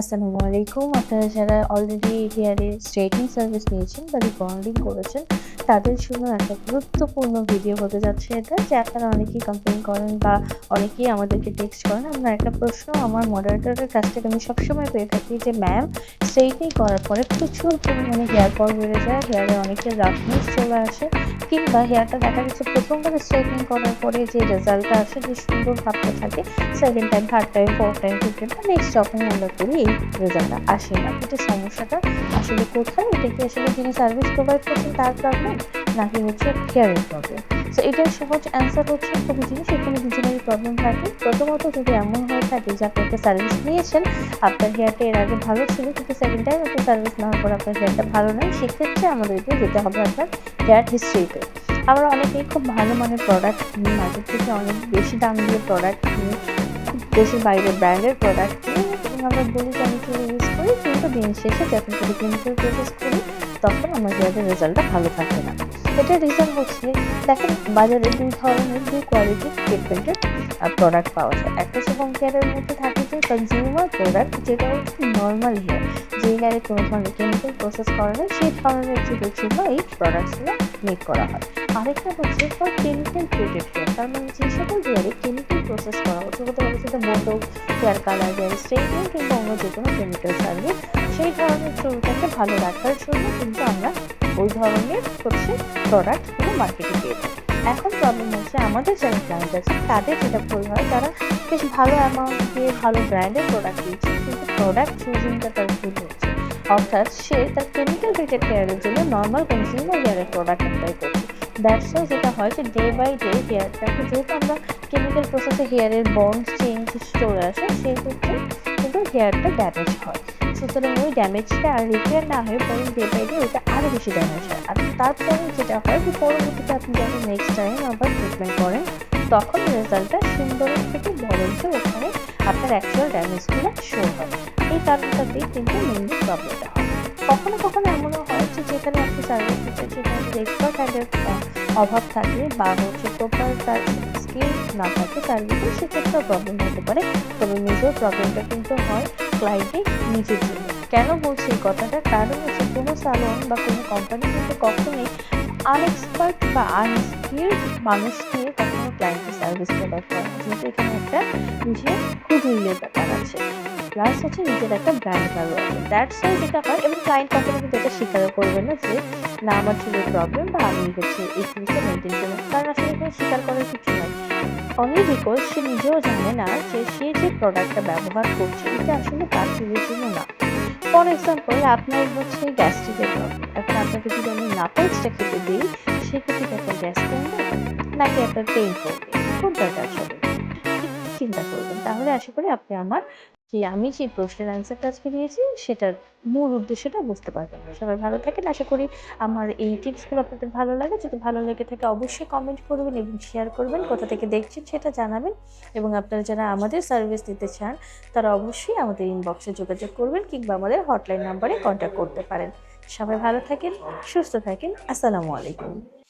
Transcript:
আসসালামু আলাইকুম। আপনারা যারা অলরেডি হেয়ারে স্ট্রেটিং সার্ভিস নিয়েছেন বা রিবন্ডিং করেছেন, তাদের জন্য একটা গুরুত্বপূর্ণ ভিডিও হতে যাচ্ছে এটা, যে আপনারা অনেকেই কমপ্লেন করেন বা অনেকেই আমাদেরকে টেক্সট করেন। আপনার একটা প্রশ্ন, আমার মডারেটরের কাছ থেকে আমি সবসময় পেয়ে থাকি যে ম্যাম স্ট্রেইটনিং করার পরে প্রচুর পরিমাণে হেয়ার ফল বেড়ে যায় হেয়ারে অনেকের রাফনেস চলে আসে। কিংবা হেয়ারটা দেখা যাচ্ছে প্রথমবার স্ট্রেটনিং করার পরে যে রেজাল্টটা আসে যে সুন্দর ভাবতে থাকে। Second time third time fourth time fifth time next যখনই আমরা করি এই রেজাল্টটা আসে না। এটা সমস্যাটা আসলে কোথায়? এটা কি আসলে যিনি সার্ভিস প্রোভাইড করছেন তার প্রবলেম নাকি হচ্ছে হেয়ারের প্রবলেম সো এটার সহজ অ্যান্সার হচ্ছে খুবই জিনিস, এখানে দুজনেরই প্রবলেম থাকে। প্রথমত যদি এমন হয়ে থাকে যে আপনি একটা সার্ভিস নিয়েছেন, আপনার হেয়ারটা এর আগে ভালো ছিল, কিন্তু সেকেন্ড টাইম আপনি সার্ভিস নেওয়ার পর আপনার হেয়ারটা ভালো নয় সেক্ষেত্রে আমাদেরকে যেতে হবে আপনার হেয়ার হিস্ট্রিতে আবার অনেকেই খুব ভালো মানের প্রোডাক্ট কিনে মার্কেট থেকে অনেক বেশি দাম দিয়ে প্রোডাক্ট কিনে দেশের বাইরে ব্র্যান্ডের প্রোডাক্ট কিনে আমরা বলি যে আমি চুল ইউজ করি, কিন্তু দিন শেষে যখন কেউ কেমিক্যাল প্রসেস করি, তখন আমার হেয়ারের রেজাল্টটা ভালো থাকে না। এটার রিজন হচ্ছে। দেখেন, বাজারে দুই ধরনের দুই কোয়ালিটির ট্রিটমেন্টের প্রোডাক্ট পাওয়া যায়। একটা হোম কেয়ারের মধ্যে থাকে যে কনজিউমার প্রোডাক্ট যেটা হচ্ছে নর্মাল হেয়ার হেয়ারে কোনো ধরনের কেমিক্যাল প্রসেস করা হয়, সেই ধরনের জন্য এই প্রোডাক্টসগুলো মেক করা হয়। আরেকটা হচ্ছে ফর কেমিক্যাল ট্রিটেড হেয়ার তার মানে যে সকল হেয়ারে কেমিক্যাল প্রসেস করা হচ্ছে হতে পারে সেটা মোটো হেয়ার কালার হেয়ার স্ট্রেটনিং কিংবা অন্য যে কোনো কেমিক্যাল সার্ভিস সেই ধরনের চুলটাকে ভালো রাখার জন্য কিন্তু আমরা ওই ধরনের হচ্ছে প্রোডাক্টগুলো মার্কেটে পেয়ে থাকি। এখন প্রবলেম হচ্ছে আমাদের যারা ক্লায়েন্ট আছে তাদের যেটা ভুল হয়, তারা বেশ ভালো অ্যামাউন্ট দিয়ে ভালো ব্র্যান্ডের প্রোডাক্ট দিচ্ছে, কিন্তু প্রোডাক্ট চুজিংটা তার ভুল হচ্ছে। অর্থাৎ সে তার কেমিক্যাল রিলেটেড হেয়ারের জন্য নর্মাল কনজিউমার হেয়ারের প্রোডাক্ট অ্যাপ্লাই করছে। ওয়াই যেটা হয় যে ডে বাই ডে হেয়ারটাকে যেহেতু আমরা কেমিক্যাল প্রসেসে হেয়ারের বন্ড চেঞ্জ চলে আসে সেক্ষেত্রে কিন্তু হেয়ারটা ড্যামেজ হয়। সুতরাং ওই ড্যামেজটা আর রিপেয়ার না হয়ে বরং ডে বাই ডে ওইটা আরও বেশি ড্যামেজ হয়। আর তারপরে যেটা হয় যে পরবর্তীতে আপনি যখন নেক্সট টাইম আবার ট্রিটমেন্ট করেন, তখন রেজাল্টটা সুন্দরের থেকে বরঞ্চ ওখানে আপনার অ্যাকচুয়াল ড্যামেজগুলো শো হয়। এই কারণটাতেই কিন্তু মেনলি প্রবলেমটা হয়। কখনো কখনো এমনও হয় যে যেখানে আপনি সার্ভিস দিচ্ছেন, সেখানে এক্সপার্ট হ্যান্ডের অভাব থাকে বা হচ্ছে প্রপার তার স্কিল না থাকে সার্ভিসে সেক্ষেত্রেও প্রবলেম হতে পারে। তবে মেজর প্রবলেমটা কিন্তু হয় ক্লায়েন্টের নিজের জন্য কেন বলছি এই কথাটা কারণ হচ্ছে কোনো সালন বা কোনো কোম্পানি কিন্তু কখনোই আনএক্সপার্ট বা আনস্কিল্ড মানুষ দিয়ে কখনো ক্লায়েন্টের সার্ভিস প্রোভাইড করে না। যেহেতু এখানে একটা নিজের হুজুরিলের ব্যাপার আছে। প্লাস হচ্ছে নিজের একটা ব্র্যান্ড ভ্যালু আছে দ্যাটস ওয়াই যেটা হয়, এবং ক্লায়েন্ট কখনো কিন্তু এটা স্বীকারও করবে না যে, না, আমার চুলের প্রবলেম বা আমি হচ্ছে এই জিনিসটা মেনটেন করব কারণ আসলে এখানে স্বীকার করার কিছু নাই। অনলি বিকজ সে নিজেও জানে না যে সে যে প্রোডাক্টটা ব্যবহার করছে, এটা আসলে তার চুলের জন্য না। ফর এক্সাম্পল আপনার হচ্ছে গ্যাস্ট্রিকের প্রবলেম এখন আপনাকে যদি আমি নাপেক্সটা খেতে দিই, সেক্ষেত্রে কি আপনার গ্যাস কমবে নাকি আপনার পেইন করবে। কোনটা কাজ হবে চিন্তা করবেন। তাহলে আশা করি আপনি আমার যে আমি যে প্রশ্নের অ্যান্সারটা আজকে দিয়েছি, সেটার মূল উদ্দেশ্যটা বুঝতে পারবেন সবাই ভালো থাকেন। আশা করি আমার এই টিপসগুলো আপনাদের ভালো লাগে। যদি ভালো লেগে থাকে, অবশ্যই কমেন্ট করবেন এবং শেয়ার করবেন। কোথা থেকে দেখছেন সেটা জানাবেন। এবং আপনারা যারা আমাদের সার্ভিস দিতে চান, তারা অবশ্যই আমাদের ইনবক্সে যোগাযোগ করবেন কিংবা আমাদের হটলাইন নাম্বারে কন্ট্যাক্ট করতে পারেন। সবাই ভালো থাকেন, সুস্থ থাকেন। আসসালামু আলাইকুম।